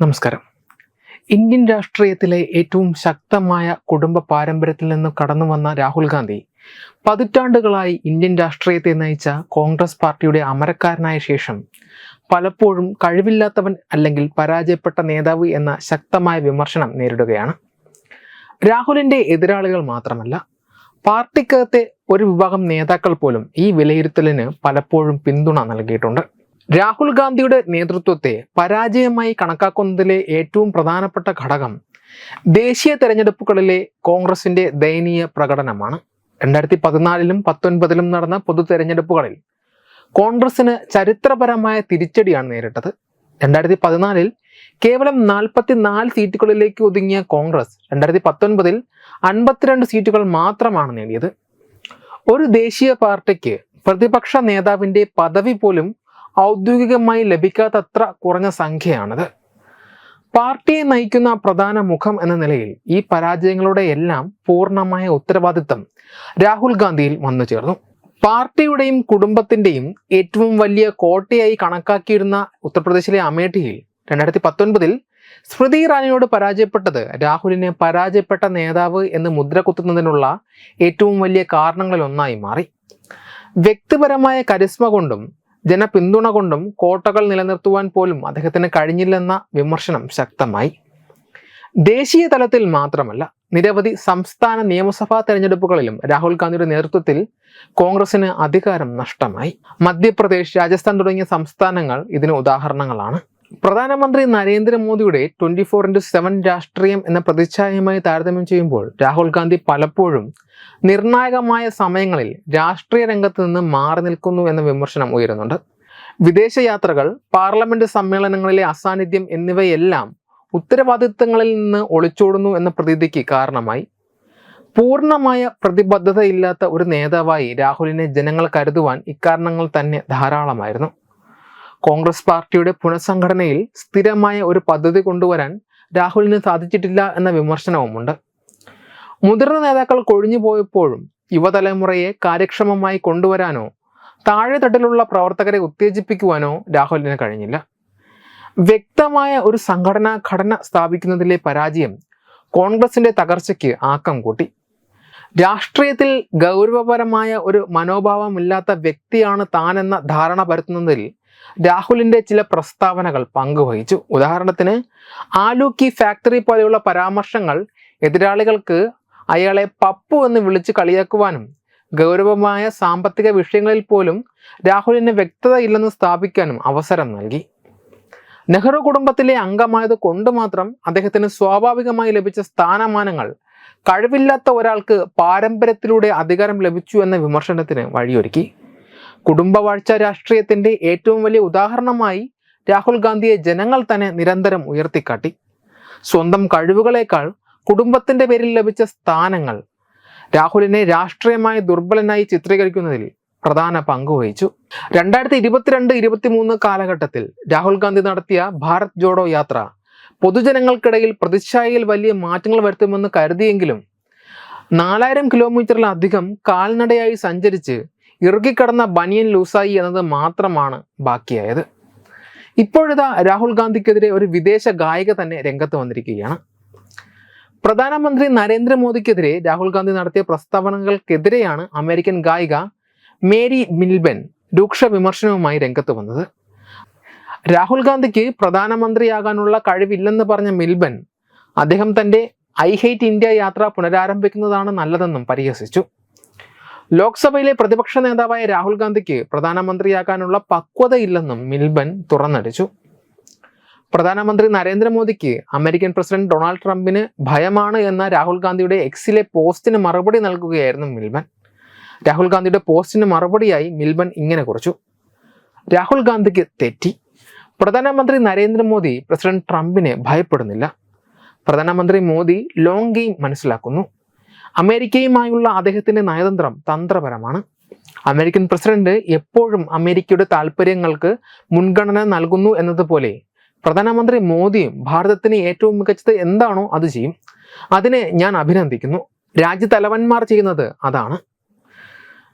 നമസ്കാരം. ഇന്ത്യൻ രാഷ്ട്രീയത്തിലെ ഏറ്റവും ശക്തമായ കുടുംബ പാരമ്പര്യത്തിൽ നിന്നും കടന്നു വന്ന രാഹുൽ ഗാന്ധി പതിറ്റാണ്ടുകളായി ഇന്ത്യൻ രാഷ്ട്രീയത്തെ നയിച്ച കോൺഗ്രസ് പാർട്ടിയുടെ അമരക്കാരനായ ശേഷം പലപ്പോഴും കഴിവില്ലാത്തവൻ അല്ലെങ്കിൽ പരാജയപ്പെട്ട നേതാവ് എന്ന ശക്തമായ വിമർശനം നേരിടുകയാണ്. രാഹുലിന്റെ എതിരാളികൾ മാത്രമല്ല പാർട്ടിക്കകത്തെ ഒരു വിഭാഗം നേതാക്കൾ പോലും ഈ വിലയിരുത്തലിന് പലപ്പോഴും പിന്തുണ നൽകിയിട്ടുണ്ട്. രാഹുൽ ഗാന്ധിയുടെ നേതൃത്വത്തെ പരാജയമായി കണക്കാക്കുന്നതിലെ ഏറ്റവും പ്രധാനപ്പെട്ട ഘടകം ദേശീയ തെരഞ്ഞെടുപ്പുകളിലെ കോൺഗ്രസിന്റെ ദയനീയ പ്രകടനമാണ്. രണ്ടായിരത്തി പതിനാലിലും പത്തൊൻപതിലും നടന്ന പൊതു തെരഞ്ഞെടുപ്പുകളിൽ കോൺഗ്രസിന് ചരിത്രപരമായ തിരിച്ചടിയാണ് നേരിട്ടത്. രണ്ടായിരത്തി പതിനാലിൽ കേവലം നാൽപ്പത്തിനാല് സീറ്റുകളിലേക്ക് ഒതുങ്ങിയ കോൺഗ്രസ് രണ്ടായിരത്തി പത്തൊൻപതിൽ അൻപത്തിരണ്ട് സീറ്റുകൾ മാത്രമാണ് നേടിയത്. ഒരു ദേശീയ പാർട്ടിക്ക് പ്രതിപക്ഷ നേതാവിന്റെ പദവി പോലും ഔദ്യോഗികമായി ലഭിക്കാത്തത്ര കുറഞ്ഞ സംഖ്യയാണത്. പാർട്ടിയെ നയിക്കുന്ന പ്രധാന മുഖം എന്ന നിലയിൽ ഈ പരാജയങ്ങളുടെ എല്ലാം പൂർണമായ ഉത്തരവാദിത്തം രാഹുൽ ഗാന്ധിയിൽ വന്നു ചേർന്നു. പാർട്ടിയുടെയും കുടുംബത്തിന്റെയും ഏറ്റവും വലിയ കോട്ടയായി കണക്കാക്കിയിരുന്ന ഉത്തർപ്രദേശിലെ അമേഠിയിൽ രണ്ടായിരത്തി പത്തൊൻപതിൽ സ്മൃതി ഇറാനിയോട് പരാജയപ്പെട്ടത് രാഹുലിനെ പരാജയപ്പെട്ട നേതാവ് എന്ന് മുദ്ര കുത്തുന്നതിനുള്ള ഏറ്റവും വലിയ കാരണങ്ങളിൽ ഒന്നായി മാറി. വ്യക്തിപരമായ കരിസ്മ കൊണ്ടും ജനപിന്തുണ കൊണ്ടും കോട്ടകൾ നിലനിർത്തുവാൻ പോലും അദ്ദേഹത്തിന് കഴിഞ്ഞില്ലെന്ന വിമർശനം ശക്തമായി. ദേശീയ തലത്തിൽ മാത്രമല്ല നിരവധി സംസ്ഥാന നിയമസഭാ തെരഞ്ഞെടുപ്പുകളിലും രാഹുൽ ഗാന്ധിയുടെ നേതൃത്വത്തിൽ കോൺഗ്രസിന് അധികാരം നഷ്ടമായി. മധ്യപ്രദേശ് രാജസ്ഥാൻ തുടങ്ങിയ സംസ്ഥാനങ്ങൾ ഇതിന് ഉദാഹരണങ്ങളാണ്. പ്രധാനമന്ത്രി നരേന്ദ്രമോദിയുടെ ട്വന്റി ഫോർ ഇന്റു സെവൻ രാഷ്ട്രീയം എന്ന പ്രതിച്ഛായയുമായി താരതമ്യം ചെയ്യുമ്പോൾ രാഹുൽ ഗാന്ധി പലപ്പോഴും നിർണായകമായ സമയങ്ങളിൽ രാഷ്ട്രീയ രംഗത്ത് നിന്ന് മാറി നിൽക്കുന്നു എന്ന വിമർശനം ഉയരുന്നുണ്ട്. വിദേശയാത്രകൾ പാർലമെന്റ് സമ്മേളനങ്ങളിലെ അസാന്നിധ്യം എന്നിവയെല്ലാം ഉത്തരവാദിത്തങ്ങളിൽ നിന്ന് ഒളിച്ചോടുന്നു എന്ന പ്രതീതിക്ക് കാരണമായി. പൂർണമായ പ്രതിബദ്ധതയില്ലാത്ത ഒരു നേതാവായി രാഹുലിനെ ജനങ്ങൾ കരുതുവാൻ ഇക്കാരണങ്ങൾ തന്നെ ധാരാളമായിരുന്നു. കോൺഗ്രസ് പാർട്ടിയുടെ പുനഃസംഘടനയിൽ സ്ഥിരമായ ഒരു പദ്ധതി കൊണ്ടുവരാൻ രാഹുലിന് സാധിച്ചിട്ടില്ല എന്ന വിമർശനവുമുണ്ട്. മുതിർന്ന നേതാക്കൾ കൊഴിഞ്ഞു പോയപ്പോഴും യുവതലമുറയെ കാര്യക്ഷമമായി കൊണ്ടുവരാനോ താഴെത്തട്ടിലുള്ള പ്രവർത്തകരെ ഉത്തേജിപ്പിക്കുവാനോ രാഹുലിന് കഴിഞ്ഞില്ല. വ്യക്തമായ ഒരു സംഘടനാ ഘടന സ്ഥാപിക്കുന്നതിലെ പരാജയം കോൺഗ്രസിന്റെ തകർച്ചയ്ക്ക് ആക്കം കൂട്ടി. രാഷ്ട്രീയത്തിൽ ഗൗരവപരമായ ഒരു മനോഭാവമില്ലാത്ത വ്യക്തിയാണ് താനെന്ന ധാരണ പരത്തുന്നതിൽ രാഹുലിന്റെ ചില പ്രസ്താവനകൾ പങ്കുവഹിച്ചു. ഉദാഹരണത്തിന് ആലു കി ഫാക്ടറി പോലെയുള്ള പരാമർശങ്ങൾ എതിരാളികൾക്ക് അയാളെ പപ്പു എന്ന് വിളിച്ച് കളിയാക്കുവാനും ഗൗരവമായ സാമ്പത്തിക വിഷയങ്ങളിൽ പോലും രാഹുലിന് വ്യക്തതയില്ലെന്ന് സ്ഥാപിക്കാനും അവസരം നൽകി. നെഹ്റു കുടുംബത്തിലെ അംഗമായത് കൊണ്ട് മാത്രം അദ്ദേഹത്തിന് സ്വാഭാവികമായി ലഭിച്ച സ്ഥാനമാനങ്ങൾ കഴിവില്ലാത്ത ഒരാൾക്ക് പാരമ്പര്യത്തിലൂടെ അധികാരം ലഭിച്ചു എന്ന വിമർശനത്തിന് വഴിയൊരുക്കി. കുടുംബവാഴ്ച രാഷ്ട്രീയത്തിന്റെ ഏറ്റവും വലിയ ഉദാഹരണമായി രാഹുൽ ഗാന്ധിയെ ജനങ്ങൾ തന്നെ നിരന്തരം ഉയർത്തിക്കാട്ടി. സ്വന്തം കഴിവുകളേക്കാൾ കുടുംബത്തിന്റെ പേരിൽ ലഭിച്ച സ്ഥാനങ്ങൾ രാഹുലിനെ രാഷ്ട്രീയമായി ദുർബലനായി ചിത്രീകരിക്കുന്നതിൽ പ്രധാന പങ്ക് വഹിച്ചു. രണ്ടായിരത്തി ഇരുപത്തിരണ്ട് ഇരുപത്തിമൂന്ന് കാലഘട്ടത്തിൽ രാഹുൽ ഗാന്ധി നടത്തിയ ഭാരത് ജോഡോ യാത്ര പൊതുജനങ്ങൾക്കിടയിൽ പ്രതിച്ഛായയിൽ വലിയ മാറ്റങ്ങൾ വരുത്തുമെന്ന് കരുതിയെങ്കിലും നാലായിരം കിലോമീറ്ററിലധികം കാൽനടയായി സഞ്ചരിച്ച് ഇറുകിക്കടന്ന ബനിയൻ ലൂസായി എന്നത് മാത്രമാണ് ബാക്കിയായത്. ഇപ്പോഴിതാ രാഹുൽ ഗാന്ധിക്കെതിരെ ഒരു വിദേശ ഗായിക തന്നെ രംഗത്ത് വന്നിരിക്കുകയാണ്. പ്രധാനമന്ത്രി നരേന്ദ്രമോദിക്കെതിരെ രാഹുൽ ഗാന്ധി നടത്തിയ പ്രസ്താവനകൾക്കെതിരെയാണ് അമേരിക്കൻ ഗായിക മേരി മിൽബൻ രൂക്ഷ വിമർശനവുമായി രംഗത്ത് വന്നത്. രാഹുൽ ഗാന്ധിക്ക് പ്രധാനമന്ത്രിയാകാനുള്ള കഴിവില്ലെന്ന് പറഞ്ഞ മിൽബൻ അദ്ദേഹം തന്റെ ഐ ഹേറ്റ് ഇന്ത്യ യാത്ര പുനരാരംഭിക്കുന്നതാണ് നല്ലതെന്നും പരിഹസിച്ചു. ലോക്സഭയിലെ പ്രതിപക്ഷ നേതാവായ രാഹുൽ ഗാന്ധിക്ക് പ്രധാനമന്ത്രിയാകാനുള്ള പക്വതയില്ലെന്നും മിൽബൻ തുറന്നടിച്ചു. പ്രധാനമന്ത്രി നരേന്ദ്രമോദിക്ക് അമേരിക്കൻ പ്രസിഡന്റ് ഡൊണാൾഡ് ട്രംപിന് ഭയമാണ് എന്ന രാഹുൽ ഗാന്ധിയുടെ എക്സിലെ പോസ്റ്റിന് മറുപടി നൽകുകയായിരുന്നു മിൽബൻ രാഹുൽ ഗാന്ധിയുടെ പോസ്റ്റിന് മറുപടിയായി മിൽബൻ ഇങ്ങനെ കുറിച്ചു. രാഹുൽ ഗാന്ധിക്ക് തെറ്റി. പ്രധാനമന്ത്രി നരേന്ദ്രമോദി പ്രസിഡന്റ് ട്രംപിനെ ഭയപ്പെടുന്നില്ല. പ്രധാനമന്ത്രി മോദി ലോങ് ഗെയിം മനസ്സിലാക്കുന്നു. അമേരിക്കയുമായുള്ള അദ്ദേഹത്തിന്റെ നയതന്ത്രം തന്ത്രപരമാണ്. അമേരിക്കൻ പ്രസിഡന്റ് എപ്പോഴും അമേരിക്കയുടെ താല്പര്യങ്ങൾക്ക് മുൻഗണന നൽകുന്നു എന്നതുപോലെ പ്രധാനമന്ത്രി മോദിയും ഭാരതത്തിന് ഏറ്റവും മികച്ചത് എന്താണോ അത് ചെയ്യും. അതിനെ ഞാൻ അഭിനന്ദിക്കുന്നു. രാജ്യതലവന്മാർ ചെയ്യുന്നത് അതാണ്.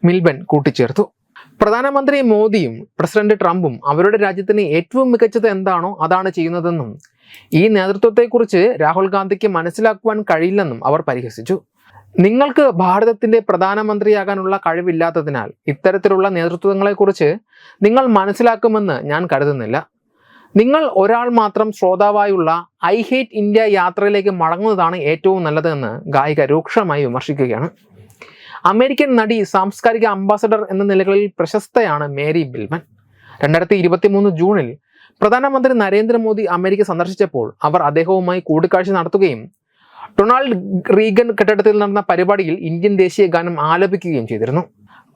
മിൽബൻ കൂട്ടിച്ചേർത്തു. പ്രധാനമന്ത്രി മോദിയും പ്രസിഡന്റ് ട്രംപും അവരുടെ രാജ്യത്തിന് ഏറ്റവും മികച്ചത് എന്താണോ അതാണ് ചെയ്യുന്നതെന്നും ഈ നേതൃത്വത്തെക്കുറിച്ച് രാഹുൽ ഗാന്ധിക്ക് മനസ്സിലാക്കുവാൻ കഴിയില്ലെന്നും അവർ പരിഹസിച്ചു. നിങ്ങൾക്ക് ഭാരതത്തിന്റെ പ്രധാനമന്ത്രിയാകാനുള്ള കഴിവില്ലാത്തതിനാൽ ഇത്തരത്തിലുള്ള നേതൃത്വങ്ങളെക്കുറിച്ച് നിങ്ങൾ മനസ്സിലാക്കുമെന്ന് ഞാൻ കരുതുന്നില്ല. നിങ്ങൾ ഒരാൾ മാത്രം ശ്രോതാവായുള്ള ഐ ഹേറ്റ് ഇന്ത്യ യാത്രയിലേക്ക് മടങ്ങുന്നതാണ് ഏറ്റവും നല്ലതെന്ന് ഗായിക രൂക്ഷമായി വിമർശിക്കുകയാണ്. അമേരിക്കൻ നടി സാംസ്കാരിക അംബാസഡർ എന്ന നിലകളിൽ പ്രശസ്തയാണ് മേരി ബിൽമൻ. രണ്ടായിരത്തി ഇരുപത്തി മൂന്ന് ജൂണിൽ പ്രധാനമന്ത്രി നരേന്ദ്രമോദി അമേരിക്ക സന്ദർശിച്ചപ്പോൾ അവർ അദ്ദേഹവുമായി കൂടിക്കാഴ്ച നടത്തുകയും ഡൊണാൾഡ് റീഗൻ കെട്ടിടത്തിൽ നടന്ന പരിപാടിയിൽ ഇന്ത്യൻ ദേശീയ ഗാനം ആലപിക്കുകയും ചെയ്തിരുന്നു.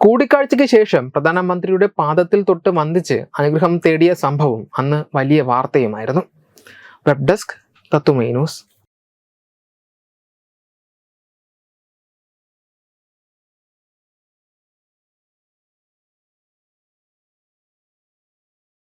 കൂടിക്കാഴ്ചയ്ക്ക് ശേഷം പ്രധാനമന്ത്രിയുടെ പാദത്തിൽ തൊട്ട് വന്ദിച്ച് അനുഗ്രഹം തേടിയ സംഭവം അന്ന് വലിയ വാർത്തയുമായിരുന്നു. വെബ് ഡെസ്ക് തത്തുമൈ ന്യൂസ്